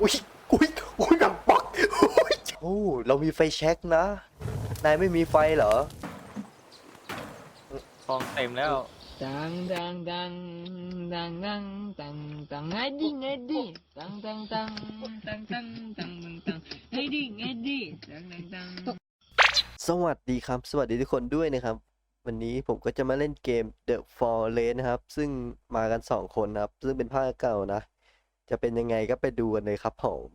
อุ้ยอุ้ยอุ้ยหนังปักอุ้ยโอ้เรามีไฟแช็กนะ นายไม่มีไฟเหรอคลองเต็มแล้ว ดังดังดังดังดังดังดังไงดิไงดิดังดังดังดังดังดังดังไงดิไงดิดังดังดังสวัสดีครับ สวัสดีทุกคนด้วยนะครับ วันนี้ผมก็จะมาเล่นเกม The Forest นะครับ ซึ่งมากันสองคนนะครับ ซึ่งเป็นภาคเก่านะ จะเป็นยังไงก็ไปดูกันเลยครับผม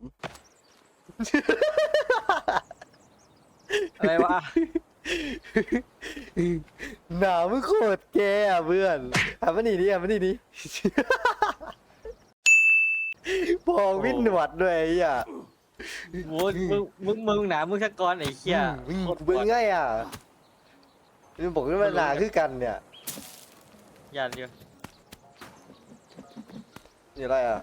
อะไรวะ หนาวมึงโคตรแกอะเพื่อนอะมานี่ดิอะมานี่ดิพองวินหนวดด้วยไอ้เหี้ยโว้ยมึงมึงมึงหนามึงชักกรไอ้เหี้ยอืมโคตรเบิ่งปวดง่ายอะมึงบอกว่ามันหนาคือกันเนี่ย ยันอยู่นี่อะไรอะ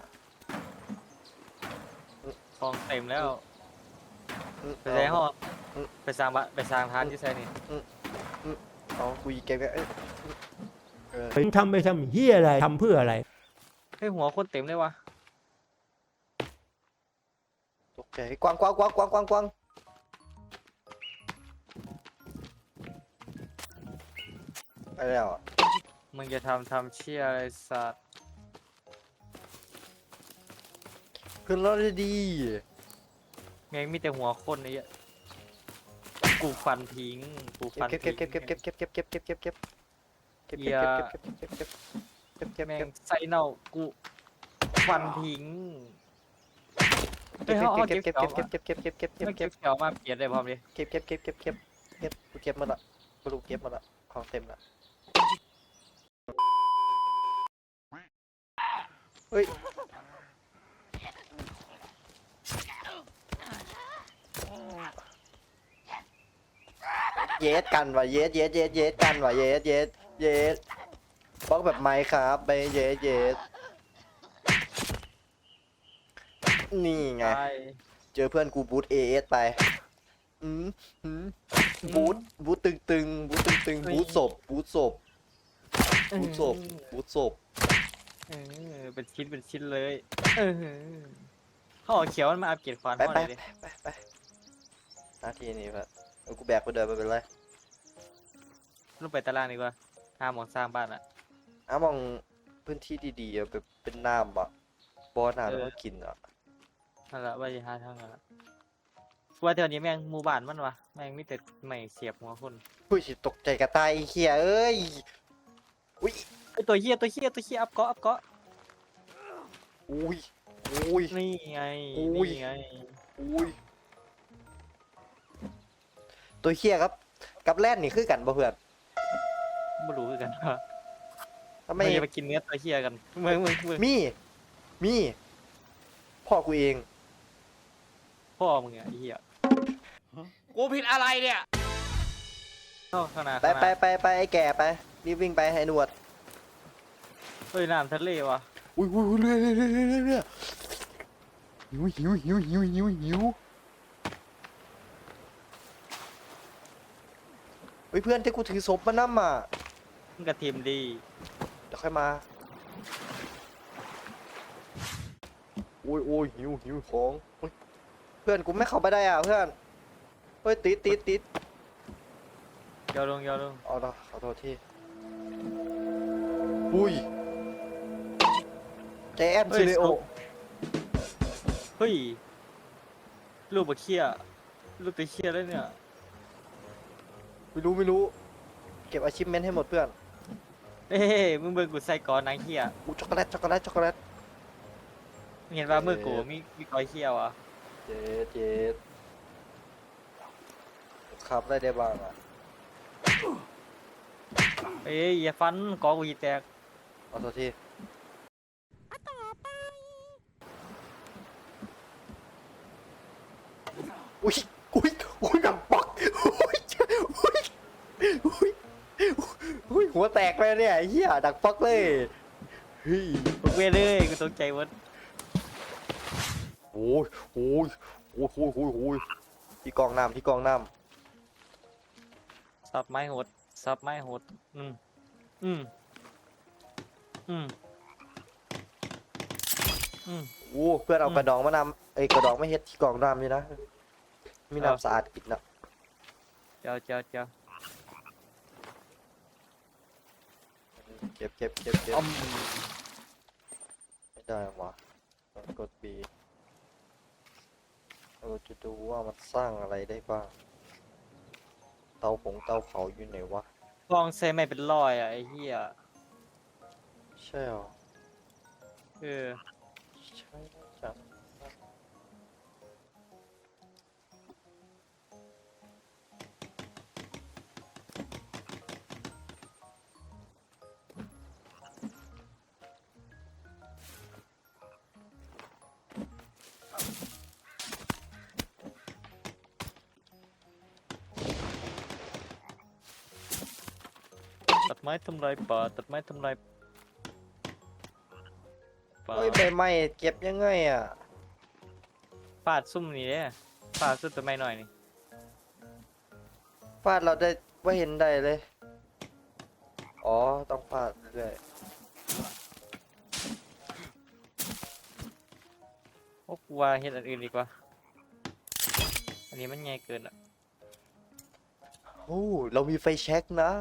คลองเต็มแล้วอืมไปใส่ห้องอืมไปสร้างบะไปสร้างทานที่ใส่นี่เอาคุยเกมกันเอ้ยเออมึงทำไปทำเฮียอะไรทำเพื่ออะไร ให้หัวคนเต็มเลยวะตกใจกวางกวางกวางกวางกวางกวางไปแล้วอะมึงจะทำทำเชี่ยอะไรสัตว์ ขึ้นรถได้ดีแม่งมีแต่หัวคนไอ้เหี้ยกูฟันทิ้งกูฟันเก็บทิ้เก็งบเก็บเก็บเก็บเก็บเก็บเก็บเก็บเก็บเก็บเก็บเหี้ยเก็บเก็บเก็บเก็บเก็บเก็บแม่เก็งบใส่เน่ากูฟันทิ้งเก็บเฮ้ยเอาเอาเก็บเก็เก็บบเก็เก็บบเก็บเก็บเก็บเก็บเก็บไม่เก็เก็บบเขียวมาเปลี่ยนได้พร้อมดิเก็บเก็บเก็บเก็บเก็บเก็บกูเก็บมาละกูรู้เก็บมาละของเต็มละเฮ้ยเยส กันว่ะเยสเยสเยสเยสกันว่ะเยสเยสเยสบล็อกแบบไม้ครับไปเยสเยสนี่ไงไปเจอเพื่อนกูบูทเอเอสไปอืมอืมบูทบูทตึงตึงบูทตึงตึงบูทศพบูทศพบูทศพบูทศพเออเป็นชิ้นเป็นชิ้นเลยเออเขาเอาเขียวมันมาอัปเกรดควานไปเขาไปเลยดิ ไปไปหน้าที่นี้ครับเอากูแบกไปเดินไปเป็นไร ลงไปตารางดีกว่าห้าหมองสร้างบ้านอะอ้ามองพื้นที่ดีๆอะแบบเป็นน้ำอะบ่อน้ำแล้วก็กินอะนั่นแหละว่าจะหาทางนั้นละว่าแถวนี้แม่งหมู่บ้านมันวะแม่งมีแต่ไม่เสียบหัวคนอุ้ยตกใจกระตายไอ้เหี้ยเอ้ยอุ้ยไอยตัวเหี้ยตัวเหี้ยตัวเหี้ยอัพเกาะอัพเกาะอุ้ยอุ้ย นี่ไงอุ้ย นี่ไงอุ้ยตัวเหี้ยครับกับแล่นนี่คือกันบ่เพื่อน ไม่รู้คือกันว่าทำไมไม่จะไปกินเนื้อตัวเหี้ยกันมึงมึงมึงมี มี พ่อกูเอง พ่อมึงอะไอ้เหี้ยกูผิดอะไรเนี่ย เข้าข้างหน้าไปข้างหไปน้าไปไปไอ้แก่ไป รีบวิ่งไปให้หนวด เฮ้ยน้ำทะเลวะอุ้ยอุ้ยอุ้ยเรื่อยเรื่อยเรื่อยเรื่อยเรื่อยหิวหิวหิวหิวหิวหิวเฮ้ยเพื่อนที่กูถือศพมานั่มอะมึง กระทีมดีเดี๋ยวค่อยมาโอ้ยโอ้ยหิวหิวของเฮ้ยเพื่อนกูไม่เข้าไปได้อะเพื่อนเฮ้ยติดติดติดยาวลงยาวลงเอาละขอโทษทีอุ้ยแจแอนซิเลโอเฮ้ยลูกบะเคียลูกตัวเคียแล้วเนี่ย ไม่รู้ไม่รู้ เก็บอาชิพเมนให้หมดเพื่อน เอ้ยมึงเบิ่งกูใส่ก่อนนางเคียอู้ช็อกโกแลตช็อกโกแลตช็อกโกแลตมึงเห็นว่ามือกูเอ๊ะมีมีก้อยเคียวะเจ็ดเจ็ดขับได้ได้บ้างอะเอ้ยอย่าฟันกอกูยีแตกเอาโทษทีอุ้ยอุ้ยอุ้ยหนังปักอุ้ยอุ้ยอุ้ยอุ้ย หัวแตกเลยเนี่ยไอ้เหี้ยดังปักเลยเฮ้ยมึงเว้ยเลยกูตกใจหมดโอ้ยโอ้ยโอ้ยโอ้ยโอ้ยโอ้ยที่กองน้ำที่กองน้สับไม้โหดสับไม้โหดอืมอืมอืมอืมอู้เพื่อนเอาอืม กระดองมานำไอ้ยกระดองไม่เฮ็ดที่กล่องดำนี่นะมีเออน้ำสะอาดกินนะเจ้าเจ้าเจ้า เก็บเก็บเก็บเก็บอ้อมไม่ได้วะต้องกด B เราจะดูว่ามันสร้างอะไรได้บ้าง เตาผงเตาเผาอยู่ไหนวะกองเซไม่เป็นรอยอะไอ้เหี้ยใช่หรอ เออ ใช่จัง ม้ทำลายป่าตัดไม้ทำลายป่าเฮ้ยใบไม้เก็บยังไงอะฟาดซุ่มนี่เด้ฟาดซุ่มต้นไม้หน่อยนี่ฟาดเราได้ว่าเห็นได้เลย อ๋อ ต้องฟาดเรื่อยโอ้กูว่าเฮ็ดอันอื่นดีกว่า อันนี้มันใหญ่เกินอะ โอ้เรามีไฟแช็กนะ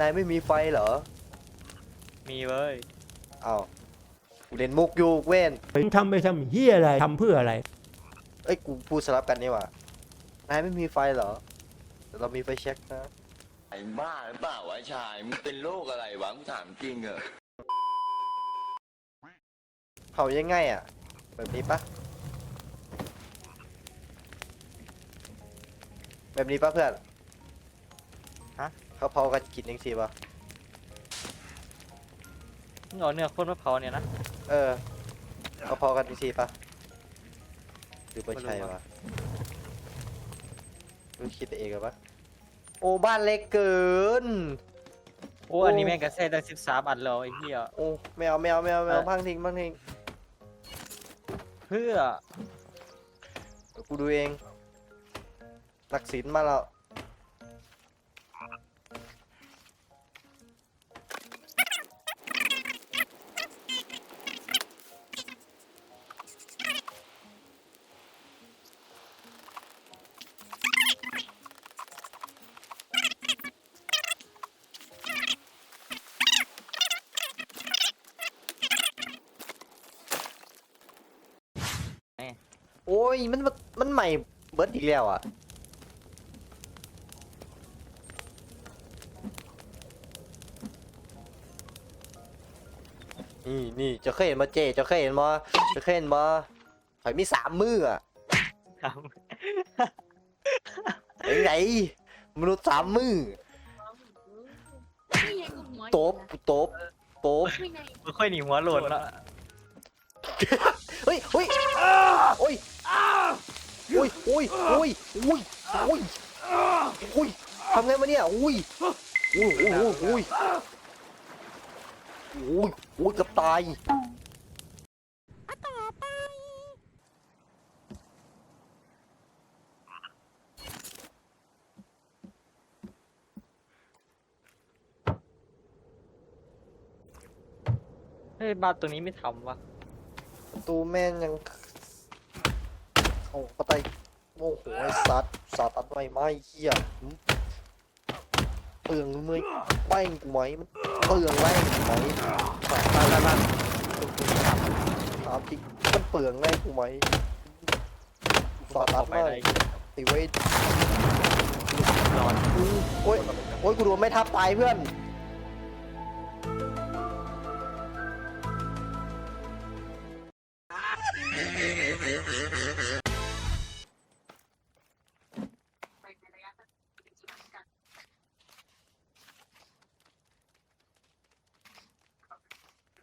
นายไม่มีไฟเหรอมีเว้ยอ้าวกูเล่นมุกอยู่เว้นมึงทำไปทำเฮียอะไรทำเพื่ออะไร เอ้ยกูพูดสลับกันนี่หว่านายไม่มีไฟเหรอแต่เรามีไฟแช็กนะไอ้บ้าหรือเปล่าวะชายมึงเป็นโรคอะไรวะกูถามจริงเหรอเผายังไงอะแบบนี้ปะแบบนี้ปะเพื่อนฮะ เขาเผากันกินยังสิปะมึงเอาเนื้อคนมาเผาเนี่ยนะเออเขาเผากันยังสิปะหรือไม่ไม่รู้ใช่ว่ะวะมึงคิดเองเหรอปะโอ้บ้านเล็กเกิน โอ้อันนี้แม่งกระเซ็ตั้งสิบสามอันแล้วไอ้เหี้ยโอ้ไม่เอาไม่เอาไม่เอาไม่เอาเออพังทิ้งพังทิ้งเพื่อกูดูเองนักศิลป์มาแล้ว ยมันมันมันใหม่เบิร์ดอีกแล้วอะนี่นี่เจะเคยเห็นมาเจเจะเคยเห็นมาเจะเคยเห็นมาข่อยมีสามมืออะทไอ้ไงมนุษย์สามมือโตบโตบโตบำไม่ค่อยหนีหัวโหลนละเฮ้ยเฮ้ยโอ้ยโอ้ยโอ้ยโอ้ยโอ้ยโอ้ยโอ้ยทำไงมาเนี่ยโอ้ยโอ้ยโอ้ยโอ้ยโอ้ยโอ้ยโอ้ยเกับตายเฮ้ยบ้านตัวนี้ไม่ทำวะประตูแม่งยัง โอ้ปะไตโอ้โหไอ้สัตว์สัตว์ตัดไม่ไหมเหี้ยเปลืองมือแป้งกูไหมมันเปลืองแรงกูไหมมามามามาถามจริงมันเปลืองแรงกูไหมสัตว์ตัดไปไม่ไหนไอ้เว้ยนอนโอ้ยโอ้ยกูโดนไม่ทับตายเพื่อน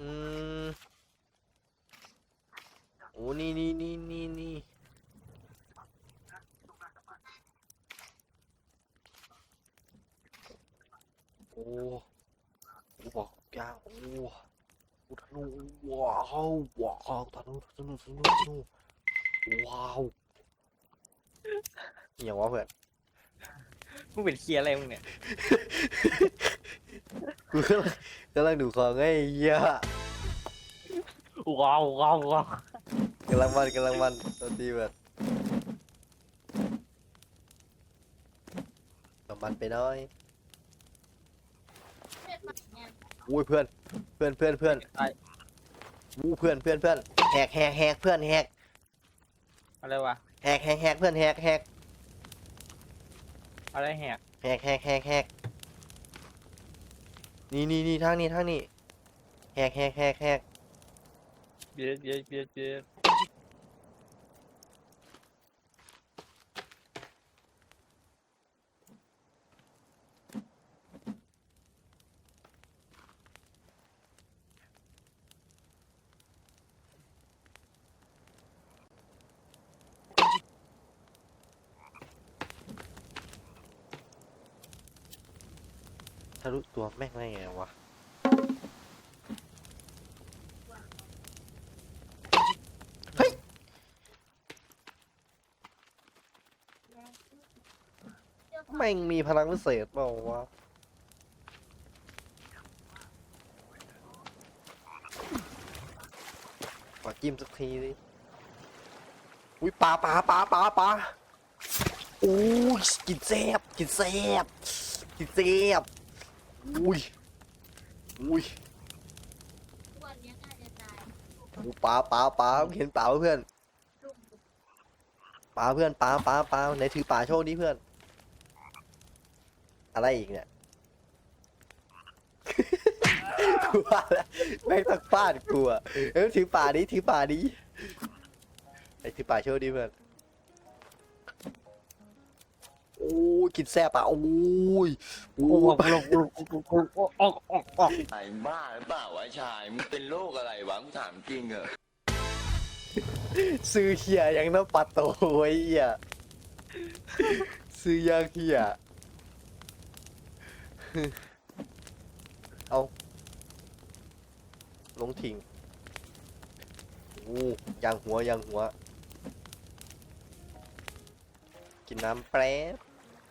อืมโอ้นี่นี่นี่นี่นี่โอ้โอ้บอกยางโอ้โอ้ธนูว้าวว้าวธนูธนูธนูธนูว้าวเหี้ยวะเพื่อนมึงเป็นเคียอะไรมึงเนี่ย กูกำลังกำลังดูของไอ้เหี้ยว้าวว้าวว้าวกำลังมันกำลังมันตอนดีแบบกำมันไปหน้อยอุ้ยเพื่อนเพื่อนเพื่อนเพื่อนไอ้อู้เพื่อนเพื่อนเพื่อนแหกแหกแหกเพื่อนแหกอะไรวะ แหกแหกแหกเพื่อนแหกแหกอะไรแหกแหกแหกแหกแหก นี่นี่นี่ทางนี้ทางนี้แหกแหกแหกแหก เบียดเบียดเบียดเบียดะลุตัวแม่งได้ไงวะ เฮ้ย แม่งมีพลังพิเศษเปล่าวะ ขอจิ้มสักทีดิ อุ้ยปลาปลาปลาปลาปลาโอ้ยกินแซบกินแซบกินแซบ อุ้ย อุ้ยโอ้ปลาปลาปลาเห็นปลาเพื่อนปลาเพื่อนปลาปลาปลาไหนถือปลาโชคดีเพื่อน อะไรอีกเนี่ย กูว่าแล้วแม่งตักฟาดกูอะเอ้ยถือป่านี้ถือป่านี้ไอ้ถือป่าโชว์ดีเพื่อน โอ้ยกินแซ่บอะโอ้ยโอ้โอ้โหยออกออกออกไอ้บ้าหรือเปล่าวะไอ้ชายมึงเป็นโรคอะไรวะกูถามจริงเหรอซื้อเฮียยังน้ำปัดโตไว้เฮียซื้อยางเฮียเอาลงทิ้งโอ้ยางหัวยางหัว กินน้ำแป๊บ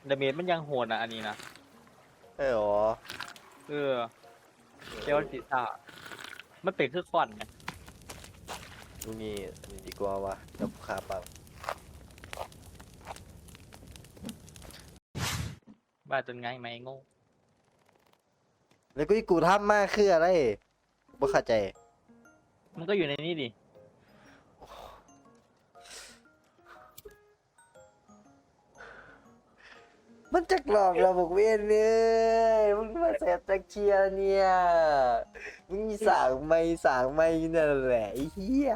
ดาเมจมันยังโหดอะอันนี้นะใช่หรอเออเจ้าติตามันเป็นคือควันไงดูนี่อันนี้ดีกว่าวะแล้วขาปังบ้าจนไงไหมโง่แล้วก็ที่กูทำมากคืออะไรบ่เข้าใจ มันก็อยู่ในนี้ดิ มันจักหลอกเราบอกเวยนเลยมึงมาเสพจักเชียร์เนี่ยมึงมีสางไม่สางไม่นั่นแหละไอ้เหี้ย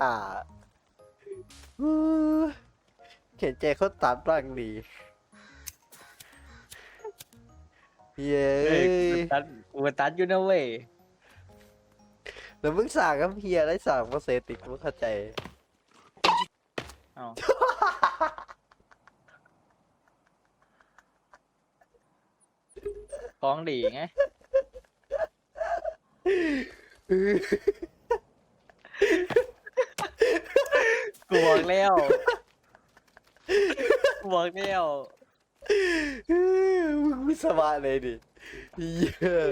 อู้เขียนใจเขาตัดบ้างดีเย้เอ้ยกูตัดกูตัดอยู่นะเว้ยแล้วมึงสั่งกับเฮียได้สั่งมาเซติกมึงเข้าใจ เอา ของดีไงกูบอกแล้วกูบอกแล้วมึงไม่สบายเลยดิเหี้ย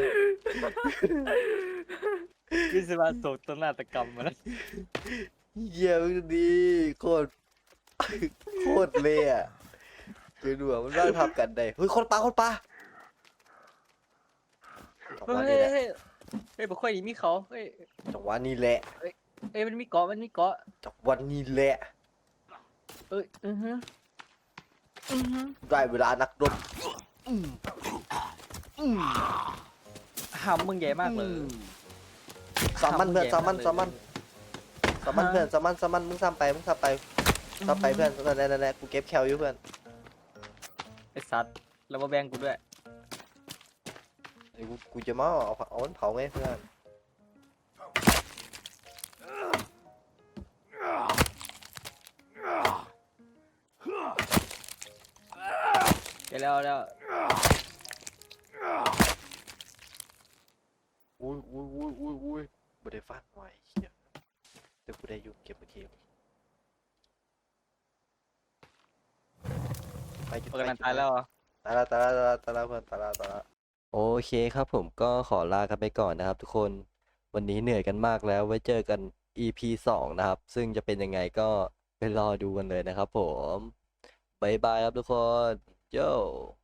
วิศวะโศกตนาฏกรรมมาแล้วเหี้ยมึงดีโคตรโคตรเลยอะเจอดูอะมันร่างทำกันได้เฮ้ยคนปลาคนปลา จังหเฮ้วะยนี้แหละเฮ้ยเฮ้ยบอกค่อยดีมีเขาเฮ้ยจังหวะนี้แหละเอ้ยมันมีเกาะมันมีเกาะจังหวะนี้แหละเอ้ยอือฮึอือฮึได้เวลานักรบอืมอืมหำมึงใหญ่มากเลยสามันเพื่อนหำงใหญ่สามันกเลยสามันสามันเพื่อนสามันสามันมึงซ้ำไปมึงซ้ำไปซ้ำไปเพื่อนนั่นแหละนั่นแหละกูเก็บแคลอยู่เพื่อนไอสัตว์แล้วมาแบ่งกูด้วย เดี๋ยวกูกูจะมาเอาเอามันเผาไงเพื่อนเดี๋ยวแล้วแล้วอุ้ยอุ้ยอุ้ยอุ้ยอุ้ยบ่ได้ฟาดไว้เหี้ยแต่กูได้อยู่เก็บโอเคไปจุดปกติตายแล้วเหรอตายแล้วตายแล้วตายแล้วตายแล้วเพื่อนตายแล้วตายแล้ว โอเคครับผมก็ขอลากันไปก่อนนะครับทุกคนวันนี้เหนื่อยกันมากแล้วไว้เจอกัน EP สองนะครับ ซึ่งจะเป็นยังไงก็ไปรอดูกันเลยนะครับผมบายบายครับทุกคนโย